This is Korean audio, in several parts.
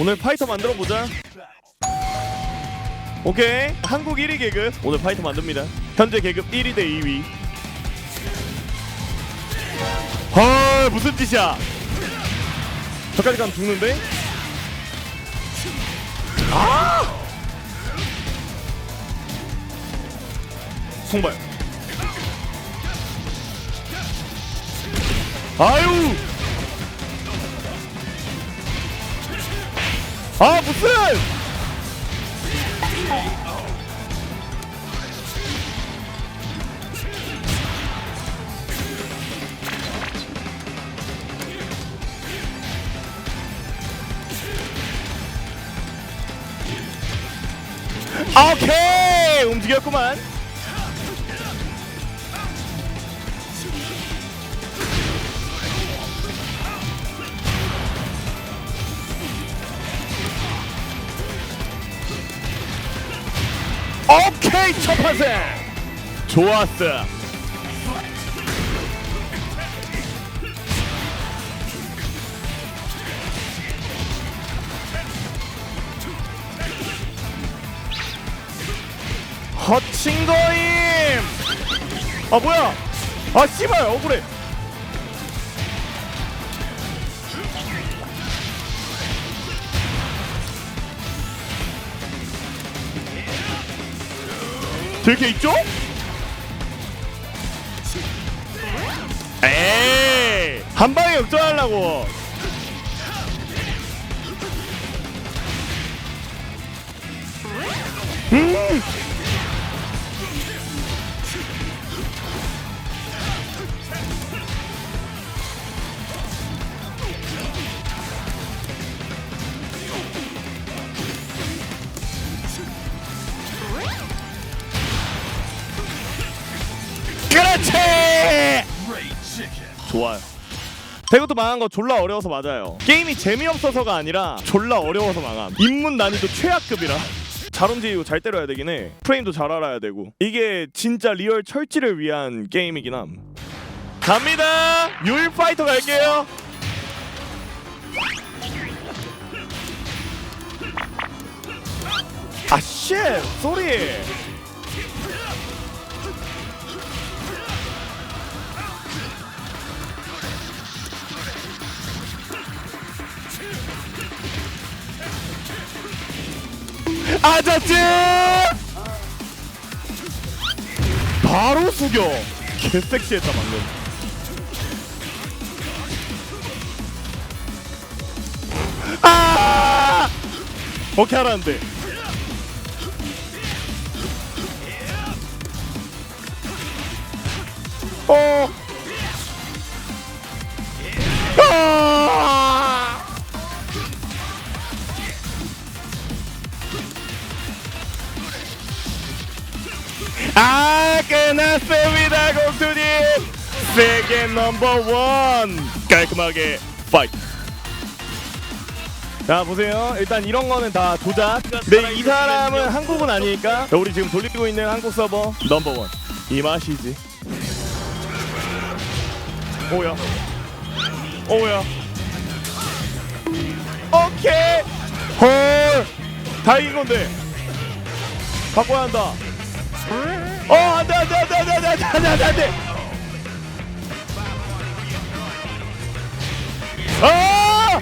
오늘 파이터 만들어 보자. 오케이 한국 1위 계급 오늘 파이터 만듭니다. 현재 계급 1위 대 2위. 헐 무슨 짓이야? 저까지 가면 죽는데? 아! 송발. 아유! 아 무슨! 오케이 움직였구만. 오케이 첫 판세. 좋았어. 허친 거임. 아 뭐야? 아 씨발 억울해 들게 있죠? 에이 한 방에 역전하려고 음. 대구도 망한 거 졸라 어려워서 맞아요. 게임이 재미없어서가 아니라 졸라 어려워서 망함. 입문 난이도 최악급이라. 잘 움직이고 잘 때려야 되긴 해. 프레임도 잘 알아야 되고. 이게 진짜 리얼 철지를 위한 게임이긴 함. 갑니다! 유일 파이터 갈게요. 아쉣! 쏘리 아저씨 바로 숙여! 개섹시했다 방금. 아! 오케이 하라는데 세계 넘버원. 깔끔하게 파이트 자 보세요. 일단 이런 거는 다 조작 근데 이 사람은 한국은 아니니까 자, 우리 지금 돌리고 있는 한국 서버 넘버원. 이 맛이지. 오야. 오야. 오케이. 헐 다 이긴 건데. 바꿔야 한다. 어 안돼 안돼 안돼 안돼 안돼 안돼 안돼 아!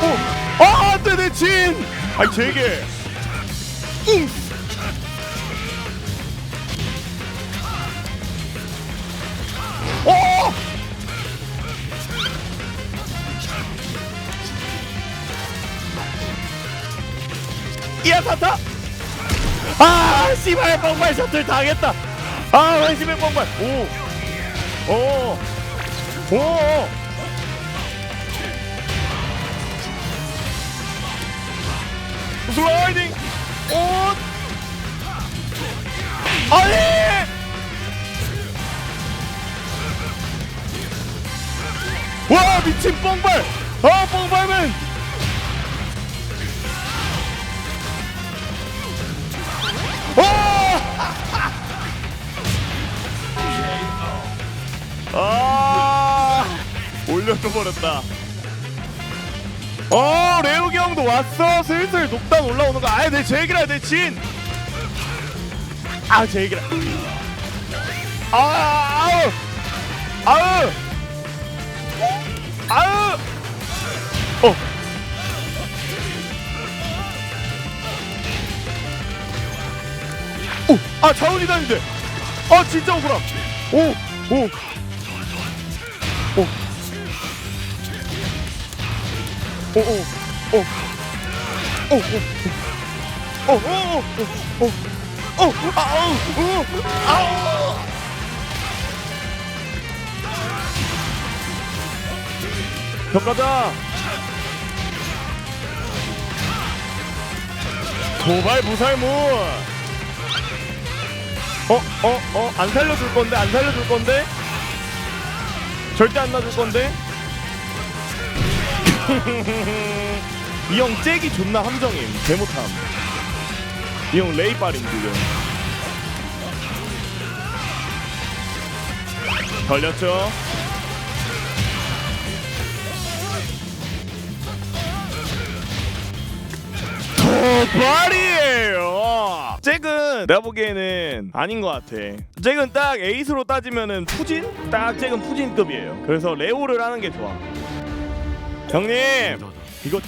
어! 아 안 돼 내친 아이 제게 응. 어! 이야 사타 아 씨발 뻥발 셔틀 당했다 아 원심의 뻥발 오 오 오! 오. 슬라이딩! 오! 아니! 와 미친 뻥발! 아 뻥발맨 아 올려줘 버렸다. 어 레오기 형도 왔어. 슬슬 녹단 올라오는 거. 아예 내 제기라 내진. 아 제기라. 아 아우. 아우. 아우. 어. 오, 아 자원이 다닌데. 아 진짜 억울함. 오, 오, 오, 경가자! 도발 무살물 어어어안 살려줄 건데 안 살려줄 건데? 절대 안 놔줄 건데? 이 형 잭이 존나 함정임. 개못함. 이 형 레이빨임, 지금. 걸렸죠? 도발이에요. 잭은 내가 보기에는 아닌 것 같아. 잭은 딱 에이스로 따지면은 푸진? 딱 잭은 푸진급이에요. 그래서 레오를 하는 게 좋아. 형님 이거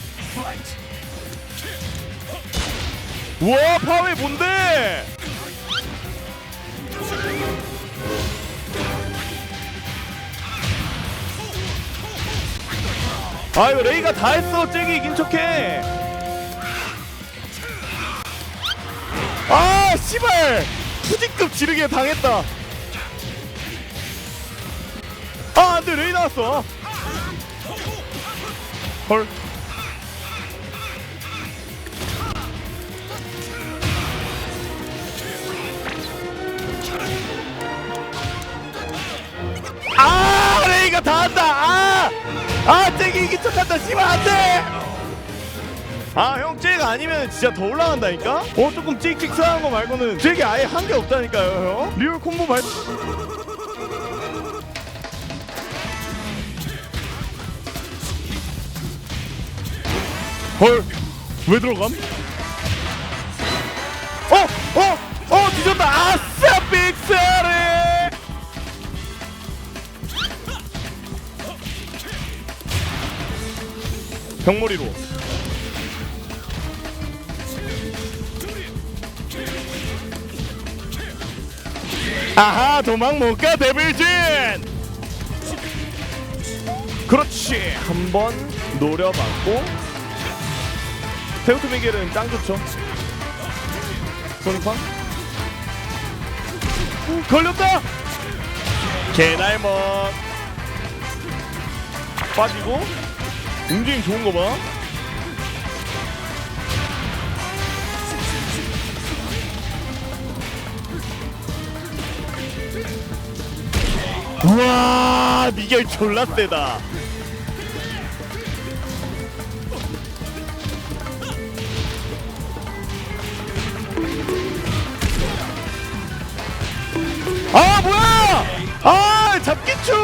우와 파웨 뭔데? 아 이거 레이가 다 했어. 잭이 이긴 척해. 아 씨발! 푸진급 지르게 당했다. 아 안돼 레이 나왔어 헐 아 레이가 다 한다 아! 아 잭이 이긴 척한다 씨발 안 돼 아 형 잭 아니면 진짜 더 올라간다니까? 어 조금 찍찍스한 거 말고는 잭이 아예 한 게 없다니까요 형 리얼 콤보 말 헐, 왜 들어감? 어, 어, 어, 뒤졌다. 아싸, 빅사리. 병머리로. 아하, 도망 못 가, 데빌진. 그렇지, 한번 노려봤고. 테우트 미겔은 짱 좋죠. 소니팡 걸렸다. 개날먹 빠지고 움직임 좋은 거 봐. 우와 미겔 졸라 세다. 아 뭐야! 아 잡기충!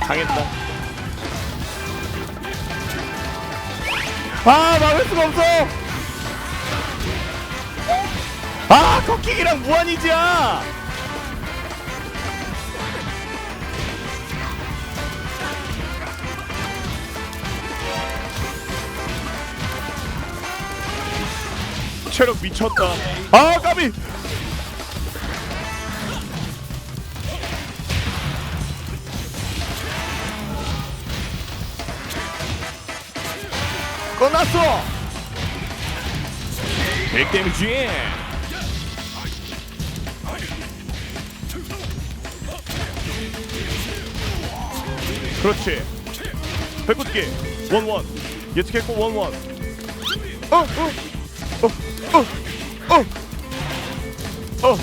당했다. 아 막을 수가 없어. 아 커킹이랑 무한이지야. 체력 미쳤다. 아 까비. 끝났어. 백데미지 그렇지. 백구기 원원. 예측했고 원원. 어어어어어어어 어, 어,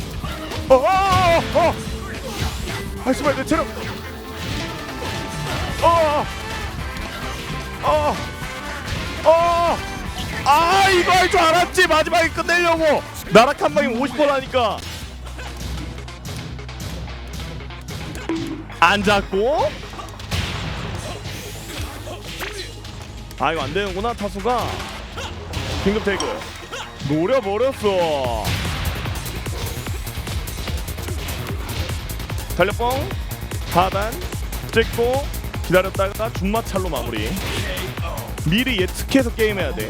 어, 어, 어. 하지만 내처럼 어어 어. 아 이거 할 줄 알았지 마지막에 끝내려고. 나락 한 방에 50%라니까. 안 잡고? 아 이거 안 되는구나 타수가. 긴급 테이크. 노려버렸어. 달려뻥 하단 찍고 기다렸다가 중마찰로 마무리 미리 예측해서 게임해야 돼.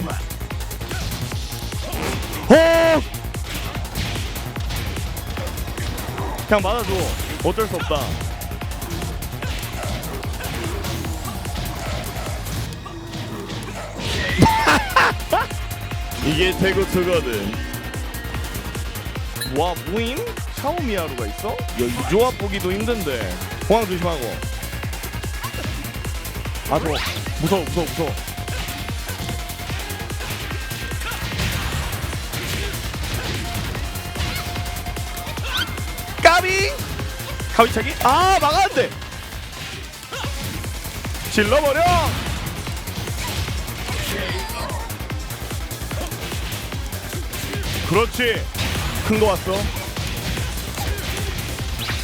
어! 그냥 맞아줘. 어쩔 수 없다. 이게 대구투거든 와 무임? 샤오미하루가 있어? 야 이 조합 보기도 힘든데. 공항 조심하고. 아 저거 무서워 무서워 무서워 까비. 가위차기. 아 막았는데. 질러버려. 그렇지. 큰 거 왔어.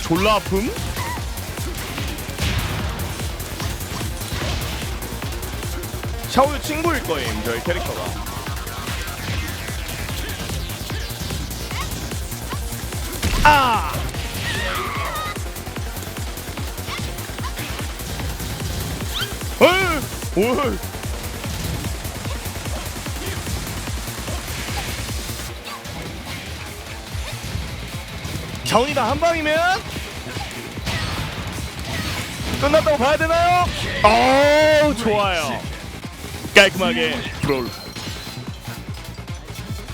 졸라 아픔? 샤오유 친구일 거임 저희 캐릭터가. 아 어이 어이 자원이다 한 방이면 끝났다고 봐야 되나요? 어 좋아요. 깔끔하게. 브롤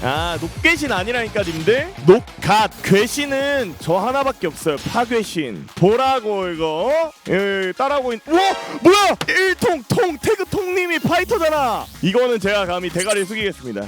아 녹괴신 아니라니까 님들. 녹갓 괴신은 저 하나밖에 없어요. 파괴신. 보라고 이거. 예, 따라하고 있 우와! 뭐야! 일통 통 태그 통님이 파이터잖아! 이거는 제가 감히 대가리 숙이겠습니다